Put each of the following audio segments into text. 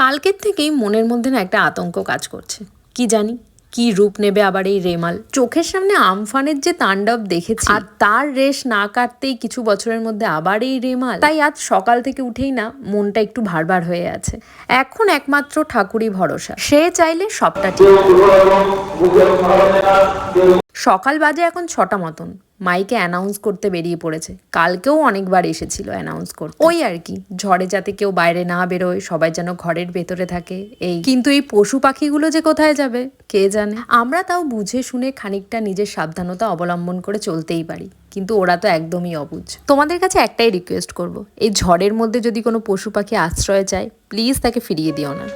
কালকের থেকেই মনের মধ্যে না একটা আতঙ্ক কাজ করছে। কি জানি কি রূপ নেবে আবার এই রেমাল। চোখের সামনে আমফানের যে তাণ্ডব দেখেছি। আর তার রেশ না কাটতেই কিছু বছরের মধ্যে আবার এই রেমাল। তাই আজ সকাল থেকে উঠেই না মনটা একটু ভারবার হয়ে আছে। এখন একমাত্র ঠাকুরই ভরসা। সে চাইলে সবটা ঠিক। সকাল বাজে এখন ছটা মতন। মাইকে অ্যানাউন্স করতে বেরিয়ে পড়েছে। কালকেও অনেকবার এসেছিল অ্যানাউন্স করতে। ওই আর কি, ঝড়ে যাতে কেউ বাইরে না বেরোয়, সবাই যেন ঘরের ভেতরে থাকে, এই। কিন্তু এই পশু পাখিগুলো যে কোথায় যাবে, কে জানে? আমরা তাও বুঝে শুনে খানিকটা নিজের সাবধানতা অবলম্বন করে চলতেই পারি, কিন্তু ওরা তো একদমই অবুঝ। তোমাদের কাছে একটাই রিকোয়েস্ট করব, এই ঝড়ের মধ্যে যদি কোনো পশু পাখি আশ্রয় চায় প্লিজ তাকে ফিরিয়ে দিও না।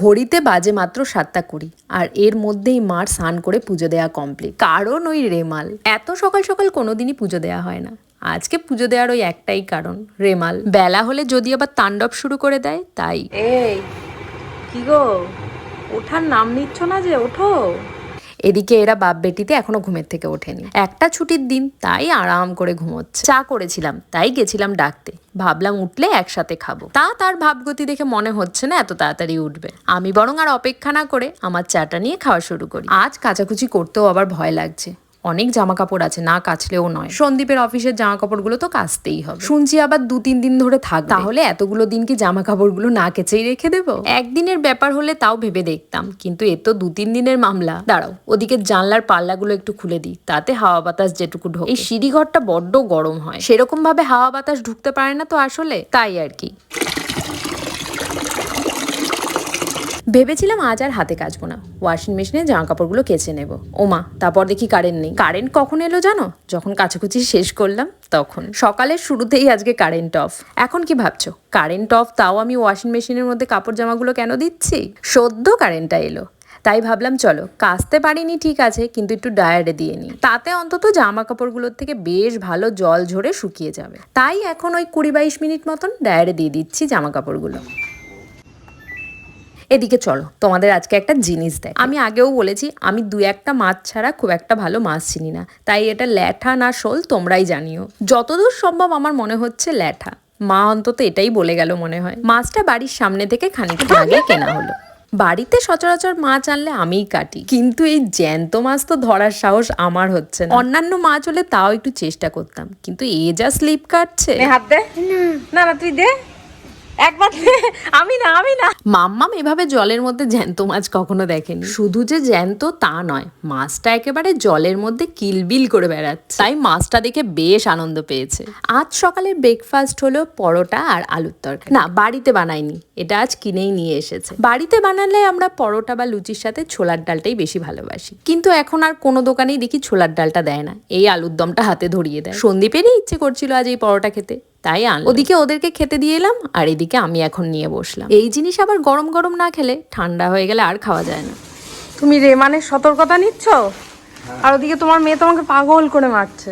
ঘড়িতে বাজে মাত্র সাতটা কুড়ি, আর এর মধ্যেই মার স্নান করে পুজো দেওয়া কমপ্লিট কারণ ওই রেমাল। এত সকাল সকাল কোনোদিনই পুজো দেওয়া হয় না। আজকে পুজো দেওয়ার ওই একটাই কারণ, রেমাল। বেলা হলে যদি আবার তাণ্ডব শুরু করে দেয়, তাই। এই, কি গো? ওঠার নাম নিচ্ছ না যে, ওঠো। এদিকে এরা বাপ বেটিতে এখনও ঘুমের থেকে ওঠেনি। একটা ছুটির দিন তাই আরাম করে ঘুমোচ্ছে। চা করেছিলাম, তাই গেছিলাম ডাকতে। ভাবলাম উঠলে একসাথে খাব। তা তার ভাবগতি দেখে মনে হচ্ছে না এত তাড়াতাড়ি উঠবে। আমি বরং আর অপেক্ষা না করে আমার চাটা নিয়ে খাওয়া শুরু করি। আজ কাচাকুচি করতেও আবার ভয় লাগছে। অনেক জামা কাপড় আছে না কাচলেও নয়। সন্দীপের অফিসের জামা কাপড়গুলো তো কাচতেই হবে। শুনছি আবার দু তিন দিন ধরে থাক তাহলে এতগুলো দিন কি জামা কাপড়গুলো না কেচেই রেখে দেবো? একদিনের ব্যাপার হলে তাও ভেবে দেখতাম কিন্তু এ তো দু তিন দিনের মামলা। দাঁড়াও ওদিকে জানলার পাল্লাগুলো একটু খুলে দিই তাতে হাওয়া বাতাস যেটুকু ঢোকে। এই সিঁড়ি ঘরটা বড্ড গরম হয়। সেরকম ভাবে হাওয়া বাতাস ঢুকতে পারে না তো আসলে? তাই আর কি। ভেবেছিলাম আজ আর হাতে কাচবো না। ওয়াশিং মেশিনে জামা কাপড়গুলো কেচে নেব। ওমা, তারপর দেখি কারেন্ট নেই। কারেন্ট কখন এলো জানো? যখন কাছাকুচি শেষ করলাম, তখন। সকালের শুরুতেই আজকে কারেন্ট অফ। এখন কি ভাবছ? কারেন্ট অফ তাও আমি ওয়াশিং মেশিনের মধ্যে কাপড় জামাগুলো কেন দিচ্ছি? সদ্য কারেন্টটা এলো। তাই ভাবলাম, চলো, কাচতে পারিনি ঠিক আছে, কিন্তু একটু ডায়ারে দিয়ে নিই। তাতে অন্তত জামা কাপড়গুলোর থেকে বেশ ভালো জল ঝরে শুকিয়ে যাবে। তাই এখন ওই কুড়ি বাইশ মিনিট মতন ডায়ারে দিয়ে দিচ্ছি জামা কাপড়গুলো। এদিকে চলো তোমাদের আজকে একটা জিনিস দেখ। আমি আগেও বলেছি আমি দু একটা মাছ ছাড়া খুব একটা ভালো মাছ চিনি না। তাই এটা ল্যাঠা না শোল তোমরাই জানিও। যতদূর সম্ভব আমার মনে হচ্ছে ল্যাঠা। মা অন্তত এটাই বলে গেল মনে হয়। মাছটা বাড়ির সামনে থেকে খানিকটা আগে কেনা হলো। বাড়িতে সচরাচর মাছ আনলে আমিই কাটি। কিন্তু এই জ্যান্ত মাছ তো ধরার সাহস আমার হচ্ছে না। অন্যান্য মাছ হলে তাও একটু চেষ্টা করতাম। কিন্তু এ যা স্লিপ কাটছে। নে হাত দে। না। না তুই দে। একবার আমি না আমি না। মাম্মাম এভাবে জলের মধ্যে জ্যান্ত মাছ কখনো দেখেনি। শুধু যে জ্যান্ত, তা নয়, মাছটা একেবারে জলের মধ্যে কিলবিল করে বেড়াচ্ছে। তাই মাছটা দেখে বেশ আনন্দ পেয়েছে। আজ সকালে ব্রেকফাস্ট হলো পরোটা আর আলুর তরকারি। না, বাড়িতে বানাইনি, এটা আজ কিনেই নিয়ে এসেছে। বাড়িতে বানালে আমরা পরোটা বা লুচির সাথে ছোলার ডালটাই বেশি ভালোবাসি। কিন্তু এখন আর কোনো দোকানেই দেখি ছোলার ডালটা দেয় না, এই আলুর দমটা হাতে ধরিয়ে দেয়। সন্দীপেরই ইচ্ছে করছিল আজ এই পরোটা খেতে। তাই আন ওদিকে ওদেরকে খেতে দিয়ে এলাম আর এদিকে আমি এখন নিয়ে বসলাম। এই জিনিস আবার গরম গরম না খেলে ঠান্ডা হয়ে গেলে আর খাওয়া যায় না। তুমি রেমানের সতর্কতা নিচ্ছ? আর ওদিকে তোমার মেয়ে তোমাকে পাগল করে মারছে।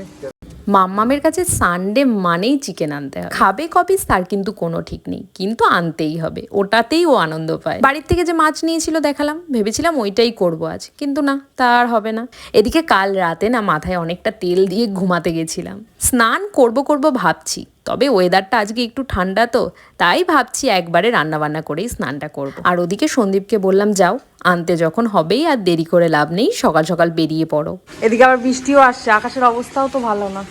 মাম্মামের কাছে সানডে মানেই চিকেন আনতে হবে। খাবে কপিস তার কিন্তু কোনো ঠিক নেই কিন্তু আনতেই হবে। ওটাতেই ও আনন্দ পায়। বাড়ির থেকে যে মাছ নিয়েছিল দেখালাম ভেবেছিলাম ওইটাই করব আজ কিন্তু না তা আর হবে না। এদিকে কাল রাতে না মাথায় অনেকটা তেল দিয়ে ঘুমাতে গেছিলাম। স্নান করব করব ভাবছি তবে ওয়েদারটা আজকে একটু ঠান্ডা তো, তাই ভাবছি একবারে রান্না বান্না করেই স্নানটা করব। আর ওদিকে সন্দীপকে বললাম, যাও, আনতে যখন হবেই আর দেরি করে লাভ নেই, সকাল সকাল বেরিয়ে পড়ো। এদিকে আবার বৃষ্টিও আসছে, আকাশের অবস্থাও তো ভালো না।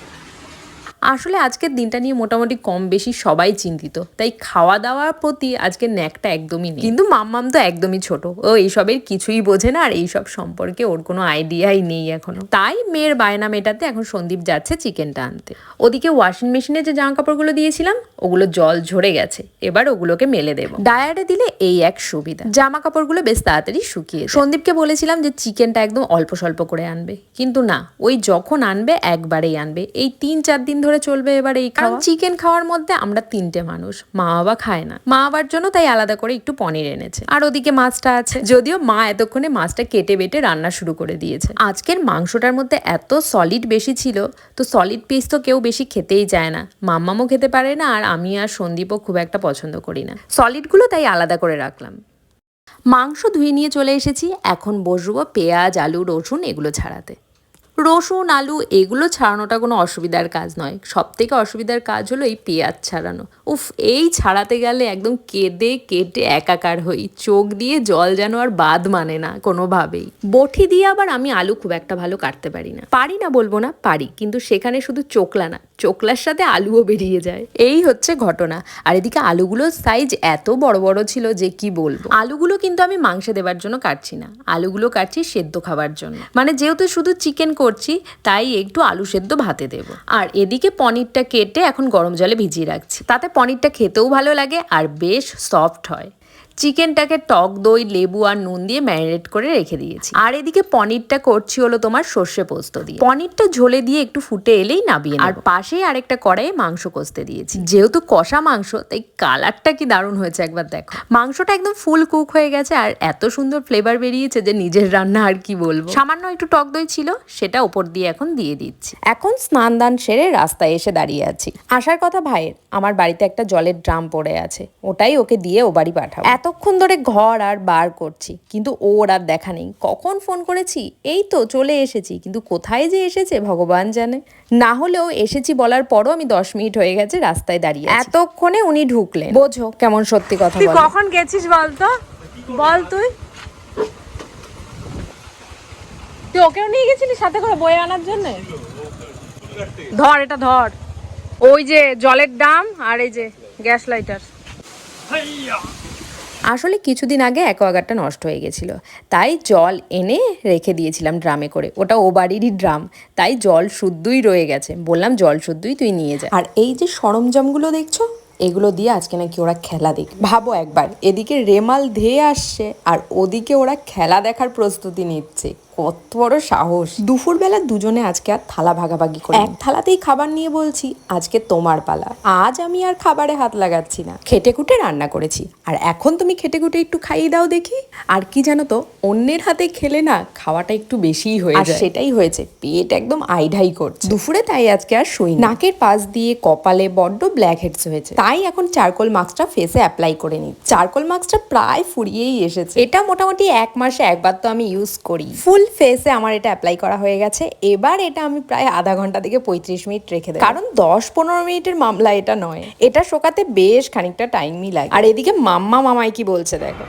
আসলে আজকের দিনটা নিয়ে মোটামুটি কম বেশি সবাই চিন্তিত। তাই খাওয়া দাওয়ার প্রতি আজকে ন্যাকটা একদমই নেই। কিন্তু মাম্মাম তো একদমই ছোট। ও এইসবের কিছুই বোঝে না আর এইসব সম্পর্কে ওর কোনো আইডিয়াই নেই এখনও। তাই মেয়ের বায়না মেটাতে এখন সন্দীপ যাচ্ছে চিকেনটা আনতে। ওদিকে ওয়াশিং মেশিনে যে জামা কাপড়গুলো দিয়েছিলাম ওগুলো জল ঝরে গেছে। এবার ওগুলোকে মেলে দেবো। ডায়ারে দিলে এই এক সুবিধা। জামা কাপড়গুলো বেশ তাড়াতাড়ি শুকিয়ে সন্দীপকে বলেছিলাম যে চিকেনটা একদম অল্প স্বল্প করে আনবে। কিন্তু না ওই যখন আনবে একবারেই আনবে। এই তিন চার দিন ধরে চলবে এবার এই কারণ চিকেন খাওয়ার মধ্যে আমরা তিনটে মানুষ মা বাবা খায় না। মা বাবার জন্য তাই আলাদা করে একটু পনির এনেছে। আর ওদিকে মাছটা আছে। যদিও মা এতক্ষণে মাছটা কেটে বেটে রান্না শুরু করে দিয়েছে। আজকের মাংসটার মধ্যে এত সলিড বেশি ছিল তো সলিড পিস তো কেউ বেশি খেতেই যায় না। মাম্মামও খেতে পারে না আর আমি আর সন্দীপও খুব একটা পছন্দ করি না। সলিডগুলো তাই আলাদা করে রাখলাম। মাংস ধুয়ে নিয়ে চলে এসেছি এখন বসবো পেঁয়াজ আলু রসুন এগুলো ছাড়াতে। রসুন, আলু, এগুলো ছাড়ানোটা কোনো অসুবিধার কাজ নয়। সব থেকে অসুবিধার কাজ হলো এই পেঁয়াজ ছাড়ানো। উফ, এই ছাড়াতে গেলে একদম কেঁদে কেটে একাকার হই। চোখ দিয়ে জল যেন আর বাদ মানে না কোনোভাবেই। বটি দিয়ে আবার আমি আলু খুব একটা ভালো কাটতে পারি না। পারি না বলব না, পারি। কিন্তু সেখানে শুধু চোকলা না চোকলার সাথে আলুও বেরিয়ে যায়। এই হচ্ছে ঘটনা। আর এদিকে আলুগুলোর সাইজ এত বড় বড় ছিল যে কি বলব? আলুগুলো কিন্তু আমি মাংসে দেওয়ার জন্য কাটছি না। আলুগুলো কাটছি সেদ্ধ খাবার জন্য। মানে যেহেতু শুধু চিকেন করছি, তাই একটু আলু সেদ্ধ ভাতে দেব। আর এদিকে পনিরটা কেটে এখন গরম জলে ভিজিয়ে রাখছি। তাতে পনিরটা খেতেও ভালো লাগে আর বেশ সফট হয়। চিকেনটাকে টক দই, লেবু আর নুন দিয়ে ম্যারিনেট করে রেখে দিয়েছি। আর এদিকে পনিরটা করছি হলো তোমার সর্ষে পোস্ত দিয়ে। পনিরটা ঝোলে দিয়ে একটু ফুটে এলেই নাবিয়ে আর পাশেই আরেকটা কড়াইয়ে মাংস কষতে দিয়েছি। যেহেতু কষা মাংস, তাই কালারটা কি দারুণ হয়েছে একবার দেখো। মাংসটা একদম ফুল কুক হয়ে গেছে আর এত সুন্দর ফ্লেভার বেরিয়েছে যে নিজের রান্না আর কি বলব। সামান্য একটু টক দই ছিল, সেটা ওপর দিয়ে এখন দিয়ে দিচ্ছি। এখন স্নান দান সেরে রাস্তায় এসে দাঁড়িয়ে আছি। আসার কথা ভাইয়ের, আমার বাড়িতে একটা জলের ড্রাম পড়ে আছে। ওটাই ওকে দিয়ে ও বাড়ি পাঠাবো। এতক্ষণ ধরে ঘর আর বার করছি কিন্তু ওর আর দেখা নেই। কখন ফোন করেছি? এই তো চলে এসেছি কিন্তু কোথায় যে এসেছে ভগবান জানে। না হলেও এসেছি বলার পরও আমি দশ মিনিট হয়ে গেছে রাস্তায় দাঁড়িয়ে এতক্ষণে উনি ঢুকলেন। বোঝো কেমন সত্যি কথা তুই কখন গেছিস বলতো বল তুই। তুই ওকেও নিয়ে গেছিলি সাথে করে বয়ে আনার জন্য? ধর এটা ধর। ওই যে জলের দাম আর এই যে গ্যাস লাইটার। আসলে কিছুদিন আগে অ্যাকোয়াগার্ডটা নষ্ট হয়ে গেছিল। তাই জল এনে রেখে দিয়েছিলাম ড্রামে করে। ওটা ও বাড়িরই ড্রাম। তাই জল শুদ্ধই রয়ে গেছে। বললাম, জল শুদ্ধই তুই নিয়ে যা। আর এই যে সরঞ্জামগুলো দেখছ, এগুলো দিয়ে আজকে নাকি ওরা খেলা দেখ ভাবো একবার, এদিকে রেমাল ধেয়ে আসছে, আর ওদিকে ওরা খেলা দেখার প্রস্তুতি নিচ্ছে। কত বড় সাহস। দুপুরবেলা দুজনে আজকে আর থালা ভাগাভাগি করে এক থালাতেই খাবার নিয়ে বলছি আজকে তোমার পালা। আজ আমি আর খাবারে হাত লাগাচ্ছি না। খেটে খুটে রান্না করেছি। আর এখন তুমি খেটে খুটে একটু খাইয়ে দাও দেখি। আর কি জানো তো অন্যের হাতে খেলে না খাওয়াটা একটু বেশিই হয়ে যায়। সেটাই হয়েছে পেট একদম আইঢাই করছে। দুপুরে তাই আজকে আর শুই নাকের পাশ দিয়ে কপালে বড্ড ব্ল্যাক হেডস হয়েছে। তাই এখন চারকোল মাস্কটা ফেসে অ্যাপ্লাই করে নিই। চারকোল মাস্কটা প্রায় ফুরিয়েই এসেছে। এটা মোটামুটি এক মাসে একবার তো আমি ইউজ করি। ফুল ফেসে আমার এটা অ্যাপ্লাই করা হয়ে গেছে। এবার এটা আমি প্রায় আধা ঘণ্টা থেকে পঁয়ত্রিশ মিনিট রেখে দেবো। কারণ দশ পনেরো মিনিটের মামলা এটা নয়। এটা শোকাতে বেশ খানিকটা টাইমই লাগে। আর এদিকে মাম্মা মামাই কি বলছে দেখো।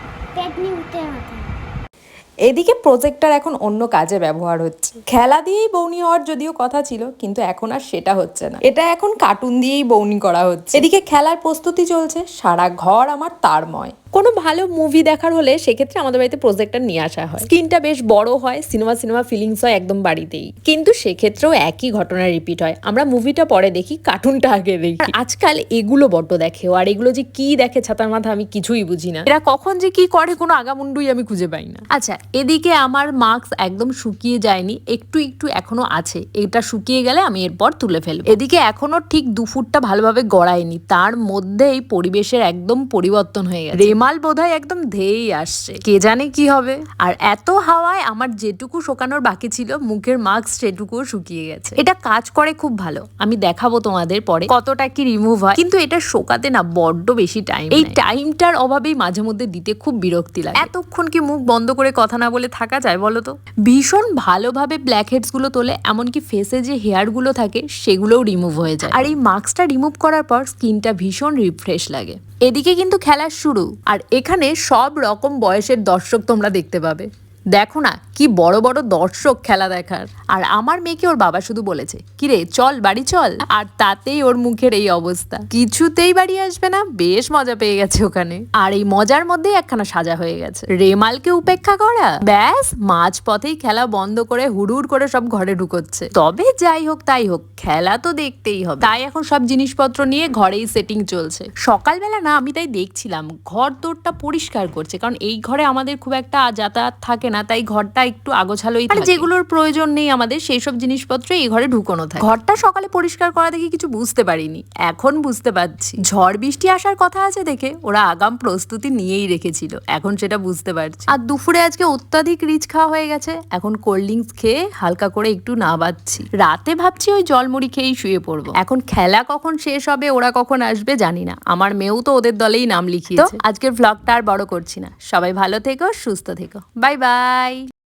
এদিকে প্রজেক্টার এখন অন্য কাজে ব্যবহার হচ্ছে। খেলা দিয়েই বৌনি হওয়ার যদিও কথা ছিল কিন্তু এখন আর সেটা হচ্ছে না। এটা এখন কার্টুন দিয়েই বৌনি করা হচ্ছে। এদিকে খেলার প্রস্তুতি চলছে। সারা ঘর আমার তারময়। কোনো ভালো মুভি দেখার হলে সেক্ষেত্রে আমাদের বাড়িতে প্রজেক্টর নিয়ে আসা হয়। স্ক্রিনটা বেশ বড় হয় সিনেমা সিনেমা ফিলিংস হয় একদম বাড়িতেই। কিন্তু সেক্ষেত্রেও একই ঘটনা রিপিট হয়। আমরা মুভিটা পরে দেখি কার্টুনটা আগে দেখি। আজকাল এগুলো বড্ড দেখে আর এগুলো যে কি দেখে ছাতার মাথা আমি কিছুই বুঝি না। এরা কখন যে কি করে কোনো আগামুন্ডুই আমি খুঁজে পাই না। আচ্ছা এদিকে আমার মাস্ক একদম শুকিয়ে যায়নি। একটু একটু এখনও আছে। এটা শুকিয়ে গেলে আমি এরপর তুলে ফেলব। এদিকে এখনও ঠিক দু ফুটটা ভালোভাবে গড়ায়নি। তার মধ্যেই পরিবেশের একদম পরিবর্তন হয়ে গেছে। রেমাল বোধহয় একদম ধেয়েই আসছে। কে জানে কি হবে? আর এত হাওয়ায় আমার যেটুকু শোকানোর বাকি ছিল মুখের মাস্ক সেটুকুও শুকিয়ে গেছে। এটা কাজ করে খুব ভালো। আমি দেখাবো তোমাদের পরে কতটা কি রিমুভ হয়। কিন্তু এটা শোকাতে না বড্ড বেশি টাইম এই টাইমটার অভাবেই মাঝে মধ্যে দিতে খুব বিরক্তি লাগে। এতক্ষণ কি মুখ বন্ধ করে কথা না বলে থাকা যায় বলো তো? ভীষণ ভালোভাবে ব্ল্যাক হেডসগুলো তোলে এমনকি ফেসে যে হেয়ারগুলো থাকে সেগুলোও রিমুভ হয়ে যায়। আর এই মাস্কটা রিমুভ করার পর স্কিনটা ভীষণ রিফ্রেশ লাগে। এদিকে কিন্তু খেলা শুরু আর এখানে সব রকম বয়সের দর্শক তোমরা দেখতে পাবে। দেখো না, কি বড় বড় দর্শক খেলা দেখার। আর আমার মেয়েকে ওর বাবা শুধু বলেছে, কিরে, চল, বাড়ি চল। আর তাতেই ওর মুখের এই অবস্থা। কিছুতেই বাড়ি আসবে না, বেশ মজা পেয়ে গেছে ওখানে। আর এই মজার মধ্যেই একখানা সাজা হয়ে গেছে। রেমালকে উপেক্ষা করা? ব্যাস মাঝ পথেই খেলা বন্ধ করে হুড়ুড় করে সব ঘরে ঢুকোচ্ছে। তবে যাই হোক, তাই হোক, খেলা তো দেখতেই হবে। তাই এখন সব জিনিসপত্র নিয়ে ঘরেই সেটিং চলছে। সকালবেলা না, আমি তাই দেখছিলাম। ঘর দৌড়টা পরিষ্কার করছে, কারণ এই ঘরে আমাদের খুব একটা যাতায়াত থাকে না। তাই ঘরটা একটু আগোছালোই থাকে। যেগুলোর প্রয়োজন নেই আমাদের সেই সব জিনিসপত্র এই ঘরে ঢুকোনো থাকে। ঘরটা সকালে পরিষ্কার করা দেখে কিছু বুঝতে পারিনি। এখন বুঝতে পারছি। ঝড় বৃষ্টি আসার কথা আছে দেখে ওরা আগাম প্রস্তুতি নিয়েই রেখেছিল। এখন সেটা বুঝতে পারছি। আর দুপুরে আজকে অত্যাধিক রিচ খাওয়া হয়ে গেছে। এখন কোল্ড ড্রিঙ্কস খেয়ে হালকা করে একটু না বাচ্ছি রাতে ভাবছি ওই জলমুড়ি খেয়েই শুয়ে পড়ব। এখন খেলা কখন শেষ হবে ওরা কখন আসবে জানি না। আমার মেয়েও তো ওদের দলেই নাম লিখিয়েছে। আজকের ভ্লগটা আর বড় করছি না। সবাই ভালো থেকো সুস্থ থেকো। Bye bye Bye.